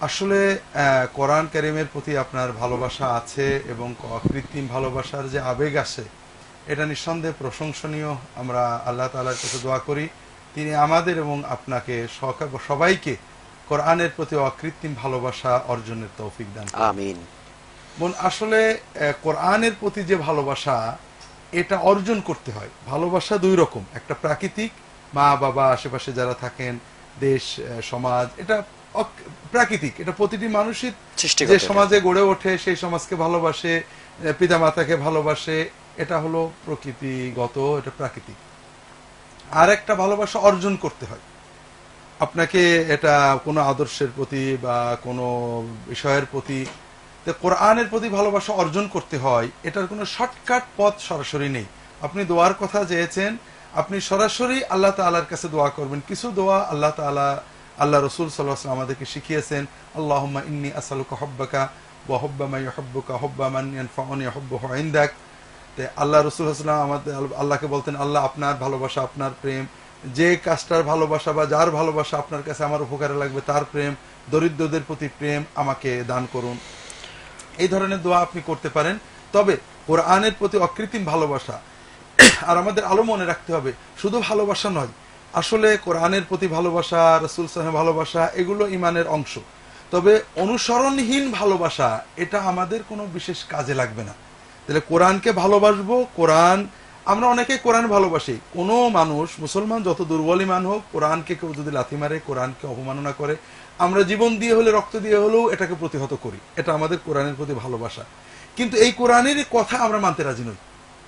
আসলে আহ, কোরআন কারিমের প্রতি আপনার ভালোবাসা আছে এবং কৃত্রিম ভালোবাসার যে আবেগ আছে এটা নিঃসন্দেহে প্রশংসনীয়। আমরা আল্লাহ তাআলার কাছে দোয়া করি তিনি আমাদের এবং আপনাকে সবাইকে কোরআনের প্রতি অকৃত্রিম ভালোবাসা অর্জনের তৌফিক দান আমিন। বোন আসলে কোরআনের প্রতি যে ভালোবাসা এটা অর্জন করতে হয়। ভালোবাসা দুই রকম একটা প্রাকৃতিক মা বাবা আশেপাশে যারা থাকেন দেশ সমাজ এটা প্রাকৃতিক। এটা প্রতিটি মানুষই যে সমাজে গড়ে ওঠে সেই সমাজকে ভালোবাসে পিতা মাতাকে ভালোবাসে এটা হলো প্রকৃতিগত এটা প্রাকৃতিক। আর একটা ভালোবাসা অর্জন করতে হয়। আপনাকে এটা কোনো আদর্শের প্রতি বা কোনো বিষয়ের প্রতি কোরআনের প্রতি ভালোবাসা অর্জন করতে হয় এটার কোনো শর্টকাট পথ সরাসরি নেই। আপনি দোয়ার কথা চেয়েছেন আপনি সরাসরি আল্লাহ তাআলার কাছে দোয়া করবেন। কিছু দোয়া আল্লাহ তাআলা আল্লাহ রসুল সাল্লাহ আমাদেরকে শিখিয়েছেন, আল্লাহুম্মা ইন্নি আসালুকা হব্বাকা ওয়া হব্বা মা ইউহিব্বুকা হব্বা আল্লাহ রসুল হাসলাম আমাদের আল্লাহকে বলতেন, আল্লাহ আপনার ভালোবাসা, আপনার প্রেম, যে কাজটার ভালোবাসা বা যার ভালোবাসা আপনার কাছে আমার উপকারে লাগবে, তার প্রেম, দরিদ্রদের প্রতি প্রেম আমাকে দান করুন। এই ধরনের দোয়া আপনি করতে পারেন। তবে কোরআনের প্রতি অকৃত্রিম ভালোবাসা, আর আমাদের আলো মনে রাখতে হবে, শুধু ভালোবাসা নয় আসলে কোরআনের প্রতি ভালোবাসা, রসুল সাহেব ভালোবাসা, এগুলো ইমানের অংশ। তবে অনুসরণহীন ভালোবাসা, এটা আমাদের কোনো বিশেষ কাজে লাগবে না। তাহলে কোরআনকে ভালোবাসবো, কোরআন, আমরা অনেকে কোরআন ভালোবাসি। কোনো মানুষ, মুসলমান যত দুর্বল ইমান হোক, কোরআনকে কেউ যদি লাথি মারে, কোরআনকে অবমাননা করে, আমরা জীবন দিয়ে হলে, রক্ত দিয়ে হলেও এটাকে প্রতিহত করি। এটা আমাদের কোরআনের প্রতি ভালোবাসা। কিন্তু এই কোরআনের কথা আমরা মানতে রাজি নই।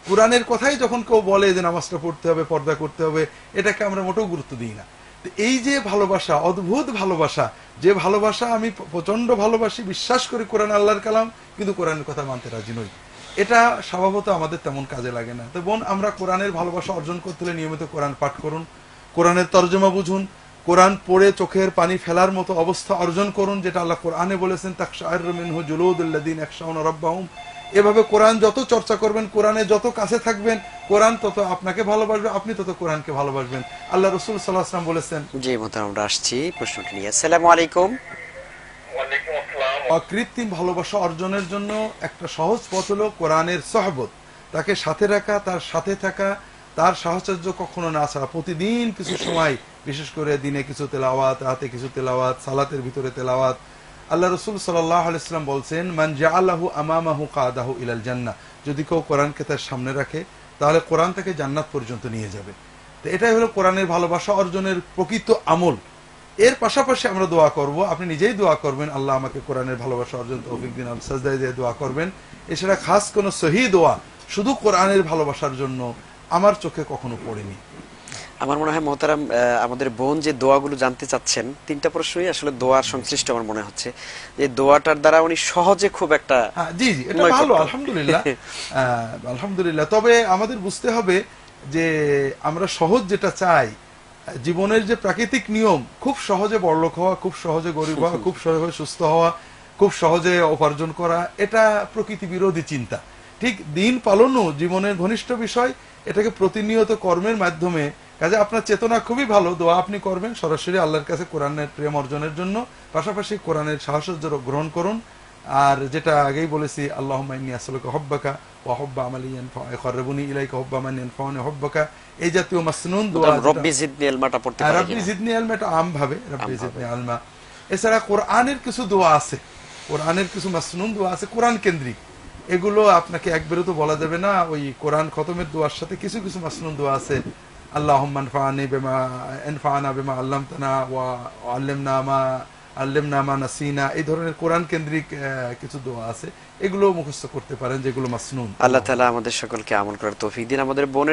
কোরআনের কথাই যখন কেউ বলে যে নামাজটা পড়তে হবে, পর্দা করতে হবে, এটাকে আমরা মোটেও গুরুত্ব দিই না। এই যে ভালোবাসা, অদ্ভুত ভালোবাসা, যে ভালোবাসা আমি প্রচণ্ড ভালোবাসি, বিশ্বাস করি কোরআন আল্লাহর কালাম, কিন্তু কোরআনের কথা মানতে রাজি নই। এটা স্বভাবত আমাদের তেমন কাজে লাগে না। তো বোন, আমরা কোরআনের ভালোবাসা অর্জন করতে হলে নিয়মিত কোরআন পাঠ করুন, কোরআনের তর্জমা বুঝুন কোরআন পড়ে চোখের পানি ফেলার মতো অবস্থা অর্জন করুন যেটা আল্লাহ কোরআনে বলেছেন ইয়াখশাউনা রাব্বাহুম। এভাবে কোরআন যত চর্চা করবেন কোরআনে যত কাছে থাকবেন কোরআন তত আপনাকে ভালোবাসবে আপনি তত কোরআনকে ভালোবাসবেন। আল্লাহ রসুল সাল্লাহ আসলাম বলেছেন জি মোহতারাম আমরা আসছি প্রশ্নটি নিয়ে। আসসালামু আলাইকুম। অকৃত্রিম ভালোবাসা অর্জনের জন্য একটা সহজ পথ হলো কোরআনের সহবত। তাকে সাথে রাখা তার সাথে থাকা তার সাহচর্য কখনো না ছাড়া প্রতিদিন কিছু সময়, বিশেষ করে দিনে কিছু তেলাওয়াত, রাতে কিছু তেলাওয়াত, সালাতের ভিতরে তেলাওয়াত। আল্লাহ রসুল আলাইসাল্লাম বলছেন, মান জাআল্লাহু আমামাহু কাদাহু ইলাল জান্নাহ। যদি কেউ কোরআনকে তার সামনে রাখে, তাহলে কোরআন তাকে জান্নাত পর্যন্ত নিয়ে যাবে। তো এটাই হলো কোরআনের ভালোবাসা অর্জনের প্রকৃত আমল। এর পাশাপাশি আমরা দোয়া করব। আপনি নিজেই দোয়া করবেন, আল্লাহ আমাকে কোরআনের ভালোবাসা অর্জন তৌফিক দিন সাজদায় দিয়ে দোয়া করবেন। এছাড়া খাস কোনো সহি দোয়া শুধু কোরআনের ভালোবাসার জন্য আমার চোখে কখনো পড়েনি। আমার মনে হয় মহতারাম আমাদের বোন যে দোয়াগুলো জানতে চাচ্ছেন তিনটা প্রশ্নই আসলে দোয়ার সংশ্লিষ্ট আমার মনে হচ্ছে। যে দোয়াটার দ্বারা উনি সহজে খুব একটা হ্যাঁ জি জি এটা ভালো আলহামদুলিল্লাহ। আলহামদুলিল্লাহ। তবে আমাদের বুঝতে হবে যে আমরা সহজ যেটা চাই জীবনের যে প্রাকৃতিক নিয়ম খুব সহজে বড়লোক হওয়া খুব সহজে গরিব হওয়া খুব সহজে সুস্থ হওয়া খুব সহজে উপার্জন করা এটা প্রকৃতি বিরোধী চিন্তা। ঠিক দিন পালনও জীবনের ঘনিষ্ঠ বিষয় এটাকে প্রতিনিয়ত কর্মের মাধ্যমে। কাজে আপনার চেতনা খুবই ভালো দোয়া আপনি করবেন সরাসরি আল্লাহর কাছে কোরআনের প্রেম অর্জনের জন্য পাশাপাশি কোরআনের সাহসর্য গ্রহণ করুন। আর যেটা আগেই বলেছি আল্লাহ মাইনি আসলকে হব্বাকা ও হব্বা আমালি খরবুনি ইলাইকা হব্বা মাইনি ফাওয়ানি হব্বাকা। এই জাতীয় মাসনুন দোয়া মোহতারাম, যেটা- রব্বি জিদনি এলমাটা পড়তে হ্যাঁ, পারি রাব্বি জিদনি আলমা আম ভাবে রাব্বি জিদনি আলমা। এছাড়া কোরআনের কিছু দোয়া আছে কোরআনের কিছু মাসনুন দোয়া আছে কোরআন কেন্দ্রিক। এগুলো আপনাকে একবারে তো বলা যাবে না। ওই কোরআন খতমের দোয়ার সাথে কিছু কিছু মাসনুন দোয়া আছে। আল্লাহ বেমা বেমা আল্লামতানা ওয়া আল্লেম নামা আল্লেম নামা নাসিনা। এই ধরনের কোরআন কেন্দ্রিক কিছু দোয়া আছে। এগুলো মুখস্থ করতে পারেন যেগুলো মাসনুন। আল্লাহ তালা আমাদের সকলকে আমল করার তৌফিক দিন। আমাদের বোনের